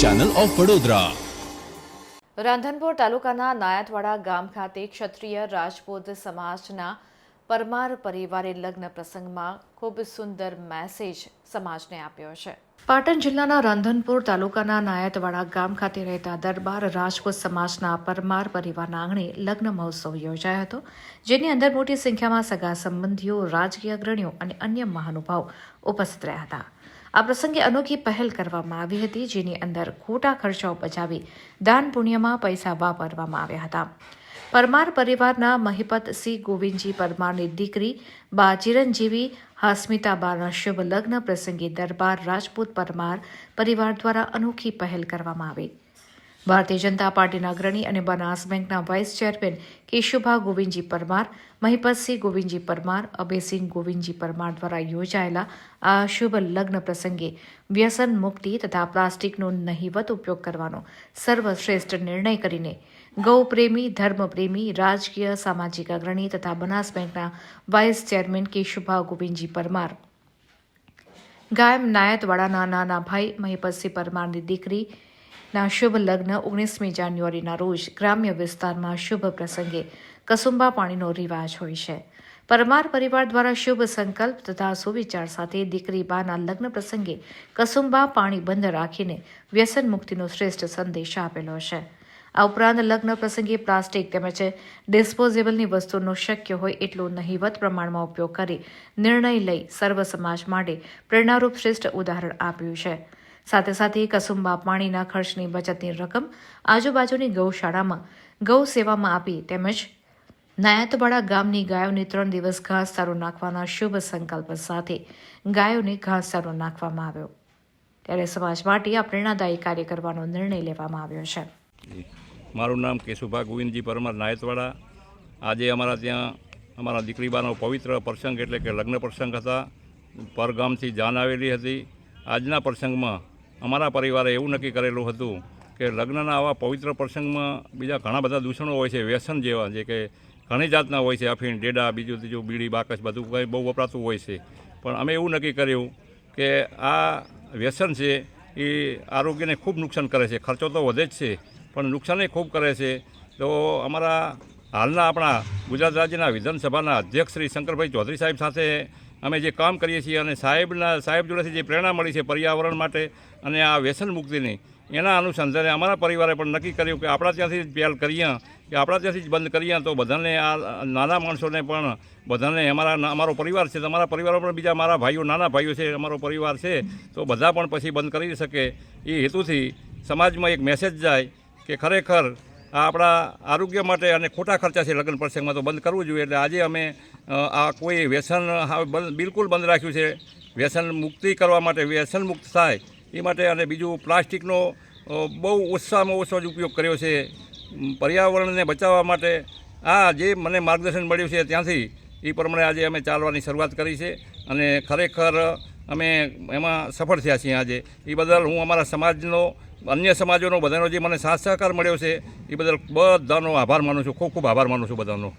Channel of Vadodara Radhanpur તાલુકાના નાયતવાડા ગામ ખાતે ક્ષત્રિય રાજપૂત સમાજના પરમાર પરિવારે લગ્ન પ્રસંગમાં ખૂબ સુંદર મેસેજ સમાજને આપ્યો છે. પાટણ જિલ્લાના રાંધનપુર તાલુકાના નાયતવાડા ગામ ખાતે રહેતા દરબાર રાજપૂત સમાજના પરમાર પરિવારના આંગણે લગ્ન મહોત્સવ યોજાયો હતો, જેની અંદર મોટી સંખ્યામાં સગા સંબંધીઓ, રાજકીય અગ્રણીઓ અને અન્ય મહાનુભાવ ઉપસ્થિત રહ્યા હતા. આ પ્રસંગે અનોખી પહેલ કરવામાં આવી હતી, જેની અંદર ખોટા ખર્ચાઓ બચાવી દાન પુણ્યમાં પૈસા વાપરવામાં આવ્યા હતા. પરમાર પરિવારના મહિપત સિંહ ગોવિંદજી પરમારની દીકરી બા ચિરંજીવી હાસ્મિતાબાના શુભ લગ્ન પ્રસંગે દરબાર રાજપૂત પરમાર પરિવાર દ્વારા અનોખી પહેલ કરવામાં આવી. ભારતીય જનતા પાર્ટીના અગ્રણી અને બનાસ બેંકના વાઇસ ચેરમેન કેશુભા ગોવિંદજી પરમાર, મહિપતસિંહ ગોવિંદજી પરમાર, અભયસિંહ ગોવિંદજી પરમાર દ્વારા યોજાયેલા આ શુભ લગ્ન પ્રસંગે વ્યસન મુક્તિ તથા પ્લાસ્ટિકનો નહિવત ઉપયોગ કરવાનો સર્વશ્રેષ્ઠ નિર્ણય કરીને ગૌપ્રેમી, ધર્મપ્રેમી, રાજકીય, સામાજિક અગ્રણી તથા બનાસ બેંકના વાઇસ ચેરમેન કેશુભા ગોવિંદજી પરમાર. ગાયમ નાયતવાડાના નાના ભાઈ મહિપતસિંહ પરમારની દીકરીના શુભ લગ્ન ઓગણીસમી જાન્યુઆરીના રોજ ગ્રામ્ય વિસ્તારમાં શુભ પ્રસંગે કસુંબા પાણીનો રિવાજ હોય છે. પરમાર પરિવાર દ્વારા શુભ સંકલ્પ તથા સુવિચાર સાથે દીકરી બાના લગ્ન પ્રસંગે કસુંબા પાણી બંધ રાખીને વ્યસન મુક્તિનો શ્રેષ્ઠ સંદેશ આપેલો છે. આ ઉપરાંત લગ્ન પ્રસંગે પ્લાસ્ટિક તેમજ ડિસ્પોઝેબલની વસ્તુનો શક્ય હોય એટલો નહિવત પ્રમાણમાં ઉપયોગ કરી નિર્ણય લઈ સર્વ સમાજ માટે પ્રેરણારૂપ શ્રેષ્ઠ ઉદાહરણ આપ્યું છે. સાથે સાથે કસુંબા પાણીના ખર્ચની બચતની રકમ આજુબાજુની ગૌશાળામાં ગૌ સેવામાં આપી તેમજ નાયતવાડા ગામની ગાયોને ત્રણ દિવસ ઘાસચારો નાખવાના શુભ સંકલ્પ સાથે ગાયોને ઘાસચારો નાખવામાં આવ્યો. ત્યારે સમાજ માટે આ પ્રેરણાદાયી કાર્ય કરવાનો નિર્ણય લેવામાં આવ્યો છે. મારું નામ કેશુભા ગોવિંદજી પરમાર નાયતવાડા. આજે અમારા ત્યાં અમારા દીકરીબાનો પવિત્ર પ્રસંગ એટલે કે લગ્ન પ્રસંગ હતા. પરગામથી જાન આવેલી હતી. આજના પ્રસંગમાં અમારા પરિવારે એવું નક્કી કરેલું હતું કે લગ્નના આવા પવિત્ર પ્રસંગમાં બીજા ઘણા બધા દૂષણો હોય છે, વ્યસન જેવા, જે કે ઘણી જાતના હોય છે, અફીણ, ડેડા, બીજું ત્રીજું, બીડી, બાકસ, બધું કંઈ બહુ વપરાતું હોય છે. પણ અમે એવું નક્કી કર્યું કે આ વ્યસન છે એ આરોગ્યને ખૂબ નુકસાન કરે છે. ખર્ચો તો વધે જ છે, પણ નુકસાન ખૂબ કરે છે. તો અમારા હાલના આપણા ગુજરાત રાજ્યના વિધાનસભાના અધ્યક્ષ શ્રી શંકરભાઈ ચૌધરી સાહેબ સાથે અમે જે કામ કરીએ છીએ અને સાહેબના સાહેબ જોડેથી જે પ્રેરણા મળી છે પર્યાવરણ માટે અને આ વ્યસન મુક્તિની, એના અનુસંધાને અમારા પરિવારે પણ નક્કી કર્યું કે આપણા ત્યાંથી જ પહેલ કરીએ, કે આપણા ત્યાંથી જ બંધ કરીએ તો બધાને આ નાના માણસોને પણ બધાને અમારા અમારો પરિવાર છે, તમારા પરિવારો પણ બીજા મારા ભાઈઓ, નાના ભાઈઓ છે, અમારો પરિવાર છે, તો બધા પણ પછી બંધ કરી શકે. એ હેતુથી સમાજમાં એક મેસેજ જાય કે ખરેખર આ આપણા આરોગ્ય માટે અને ખોટા ખર્ચા છે, લગ્ન પ્રસંગમાં તો બંધ કરવું જોઈએ. એટલે આજે અમે આ કોઈ વ્યસન બિલકુલ બંધ રાખ્યું છે. વ્યસન મુક્તિ કરવા માટે વ્યસન મુક્ત થાય. એ માટે અને બીજું પ્લાસ્ટિકનો બહુ ઓછામાં ઓછો જ ઉપયોગ કર્યો છે. પર્યાવરણને બચાવવા માટે આ જે મને માર્ગદર્શન મળ્યું છે ત્યાંથી, એ પ્રમાણે આજે અમે ચાલવાની શરૂઆત કરી છે અને ખરેખર અમે એમાં સફળ થયા છીએ આજે. એ બદલ હું અમારા સમાજનો, અન્ય સમાજોનો બધાનો જે મને સાથ સહકાર મળ્યો છે, એ બદલ બધાનો આભાર માનું છું. ખૂબ ખૂબ આભાર માનું છું બધાનો.